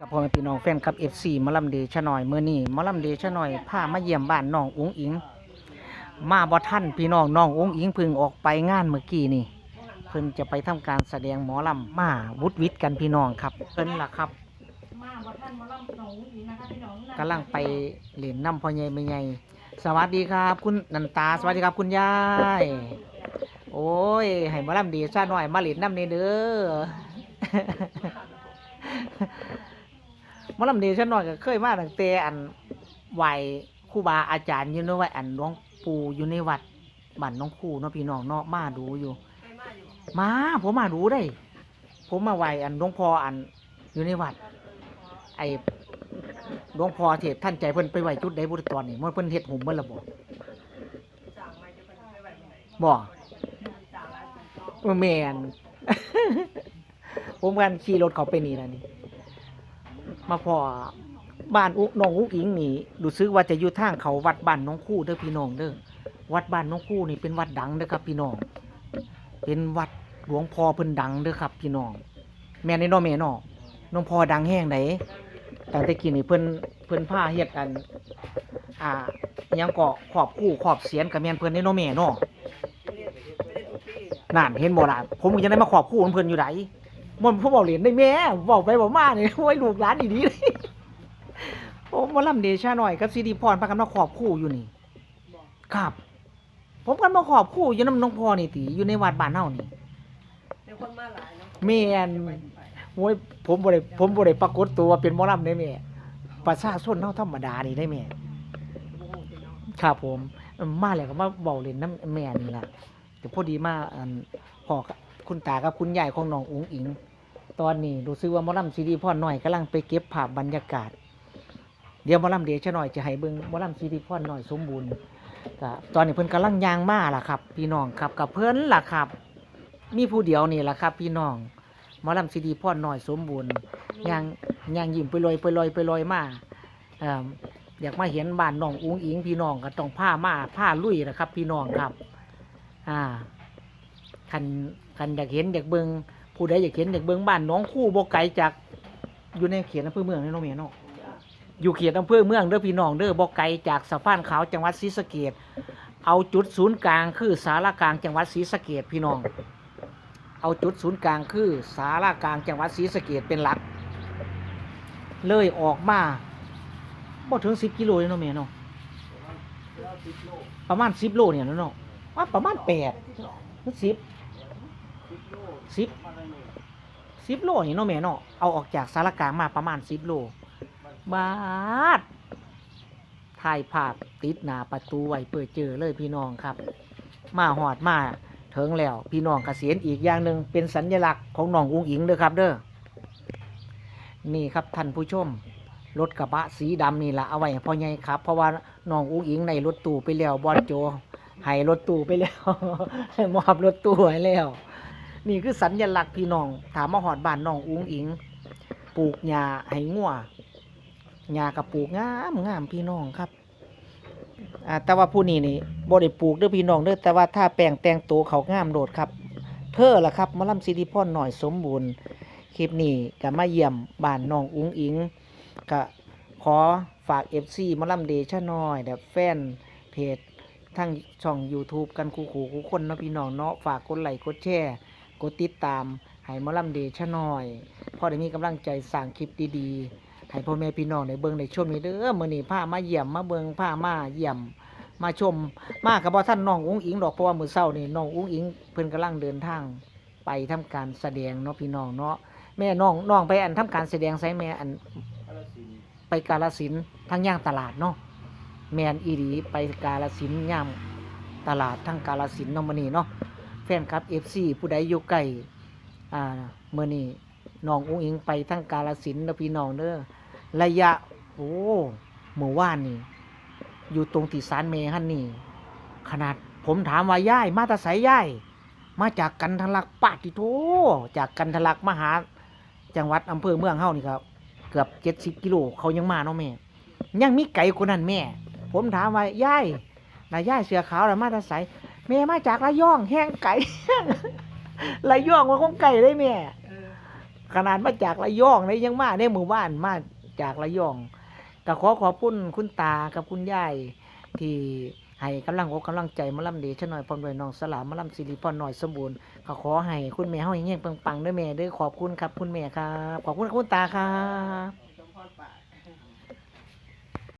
กับพ่อแม่พี่น้องแฟนคลับ FC หมอลำเดชะหน่อยเมื่อนี้มอลำเดชะหน่อยพามาเยี่ยมบ้านน้องอุ๋งอิง มาบ่ท่านพี่น้องน้องอุ๋งอิงพึ่งออกไปงานเมื่อกี้นี่ เพิ่นจะไปทำการแสดงหมอลำมาวุดวิทย์กันพี่น้องครับเพิ่นล่ะครับมาบ่ทันหมาล่ำหนองอีนะคะพี่น้องกำลังไปเล่นน้ำพ่อใหญ่แม่ใหญ่สวัสดีครับ คุณนันตาสวัสดีครับคุณยายโอ้ยให้มอลำเดชะหน่อยมาเล่นน้ำนี่เด้อ มอลำเดชะหน่อยก็เคยมาตั้งแต่อันไหวครูบาอาจารย์อยู่เนาะว่าอันหลวงปู่อยู่ในวัดบ้านน้องครูเนาะพี่น้องเนาะมาดูอยู่ มาผมมาดูได้ ผมมาไหวอันหลวงพ่ออันอยู่ในวัด ไอ้หลวงพ่อเทศท่านใจเพิ่นไปไหวจุดใดบุตรตอนนี่มันเพิ่นเฮ็ดหุ่มเบิ่นละบ่บ่เออแมน ผมกันขี่รถเขาไปนี่แล้วนี่ มาพอบ้านอุน้องอุกอิงนี่รู้สึกว่าจะอยู่ทางเขาวัดบ้านน้องคู่เด้อพี่น้องเด้อวัดบ้านน้องคู่นี่เป็นวัดดังเด้อครับ พี่น้อง เป็นวัดหลวงพ่อเพิ่นดังเด้อครับ พี่น้อง แม่นในน้อแม่น้อน้องพ่อดังแห้งไหนตั้งแต่กี้นี่เพิ่นเพิ่นพาเฮ็ดกัน อ่าอิหยังเก็ขอบคู่ขอบเสียนกับแม่นเพิ่นในน้อแม่น้อนั่นเห็นบ่ล่ะผมก็จะได้มาขอบคู่ของเพิ่นอยู่ได มันผมบอกเรียนได้แม่บอกไปบอกมาเนี่ยโอ้ยลูกหลานอีดีเลยโอ้หมาลำเดชาหน่อยกับซีดีพรพากันมาขอบคู่อยู่นี่ ครับ ผมกันมาขอบคู่อยู่น้ำน้องพ่อนี่ติอยู่ในวัดบ้านเฮานี่เดี๋ยวคนมาหลายเนาะแม่นโอ้ยผมบ่ได้ผมบ่ได้ปรากฏตัวว่าเป็นหมอลำได้แม่ประชาชนเฮาธรรมดานี่ได้แม่โอ้โหพี่น้องครับผม มาแล้วก็มาเบาเล่นน้ำแม่นี่ล่ะแต่พอดีมาอันพ่อกับคุณตากับคุณยายของน้องอุ๋งอิง ตอนนี้รู้สึกว่าหมอลำซีดีพ่อหน่อยกำลังไปเก็บภาพบรรยากาศ เดี๋ยวหมอลำเดชะหน่อยจะให้เบิ่งหมอลำซีดีพ่อหน่อยสมบูรณ์ก็ตอนนี้เพิ่นกำลังยางมาล่ะครับ พี่น้องครับกับเพิ่นล่ะครับ มีผู้เดียวนี่ล่ะครับ พี่น้องหมอลำซีดีพ่อหน่อยสมบูรณ์ยางยางยิ้มไปลอยไปลอยไปลอยมาเอ่ออยากมาเห็นบ้านน้องอุ้งอิงพี่น้องก็ต้องผ้ามาผ้าลุยนะครับ พี่น้องครับ อ่าคันคันอยากเห็นอยากเบิง ผู้ใดอยากเห็นอยากเบิงบ้านน้องคู่บกไกลจากอยู่ในเขตอำเภอเมืองนี่น้องเมียเนาะอยู่เขตอำเภอเมืองเด้อพี่น้องเด้อบกไกลจากสะพานขาวจังหวัดศรีสะเกดเอาจุดศูนย์กลางคือสารากลางจังหวัดศรีสะเกดพี่น้อง เอาจุดศูนย์กลางคือสารากลางจังหวัดศรีสะเกดเป็นหลัก เลยออกมาบ่ถึงสิบกิโลเลยเนาะแม่เนาะประมาณสิบโลเนี่ยเนาะว่าประมาณแปดสิบ สิบสิบโลนี่เนาะแม่เนาะเอาออกจากสารกลางมาประมาณสิบโลบาดถ่ายภาพติดหน้าประตูไว้เปิดเจอเลยพี่น้องครับ มาหอดมาถึงแล้ว พี่น้องเกษียณอีกอย่างหนึ่งเป็นสัญลักษณ์ของน้องอุ้งอิงเด้อครับ เด้อนี่ครับท่านผู้ชมรถกระบะสีดำนี่แหละเอาไว้พ่อใหญ่ครับ เพราะว่าน้องอุ้งอิงในรถตู้ไปแล้วบอลโจให้รถตู้ไปแล้วให้มอบรถตู้ให้แล้ว นี่คือสัญญลักษณ์พี่น้อง ถามมาหอดบ้านน้องอุ้งอิง ปลูกหญ้าให้งัวหญ้ากับปลูกงามงามพี่น้องครับอ่าแต่ว่าผู้นี้นี่บ่ได้ปลูกเด้อพี่น้องเด้อแต่ว่าถ้าแปลงแต่งตัวเขางามโดดครับ เธอล่ะครับมะลำซิริพรหน่อยสมบูรณ์คลิปนี้ก็มาเยี่ยมบ้านน้องอุ้งอิงก็ขอฝาก FC มาล่ำเดชะน้อยแบบแฟนเพจทั้งช่อง YouTube กันคู่ขู่คู่คนเนาะพี่น้องเนาะฝากกดไลค์กดแชร์ กดติดตามให้มาล่ำเดชะน้อยพอได้มีกำลังใจสร้างคลิปดีๆให้พ่อแม่พี่น้องในเบิ่งในช่วงนี้เด้อมื้อนี้พามาเยี่ยมมาเบิ่งพามาเยี่ยม มาชมมากับบ่ท่านน้องอุ้งอิงดอกเพราะว่ามื้อเช้านี่น้องอุ้งอิงเพิ่นกำลังเดินทาง ไปทำการแสดงเนาะพี่น้องเนาะแม่น้องน้องไปอันทำการแสดงไสแม่อันไปกาลสินธุ์ทางย่างตลาดเนาะแมนอีดีไปกาลสินธุ์ย่างตลาดทางกาลสินธุ์เนาะมื้อนี้เนาะ แฟนคลับ FC ผู้ใดอยู่ใกล้อ่ามื้อนี้น้องอุ้งอิงไปทางกาลสินธุ์เด้อพี่น้องเด้อระยะ โอ้เมื่อวานนี่ อยู่ตรงที่ศาลเมหันนี่ ขนาดผมถามว่าย่าย มาตาไสย่าย มาจากกันทะลักปาติโทจากกันทะลักมหา จังหวัดอำเภอเมืองเฮานี่ครับ เกือบเจ็ดสิบกิโลเขายังมาเนาะแม่ ยังมีไก่คนนั้นแม่ ผมถามว่าย่ายนายยายเสือขาวน่ะมาตาใส แม่มาจากระยองแห้งไก่ ระยองมันคงไก่ได้แม่เออขนาดมาจากระยองเลยยังมาในหมู่บ้านมาจากระยองก็ขอขอบคุณคุณตากับคุณยายที่ให้กำลังอกกำลังใจมาล่ำดีชะหน่อยพร้อมด้วยน้องสลามมาล่ำสิริพรหน่อยสมบูรณ์ก็ขอให้คุณแม่เฮาเฮงๆปังๆด้วยแม่เด้อขอบคุณครับคุณแม่ครับขอบคุณคุณตาครับ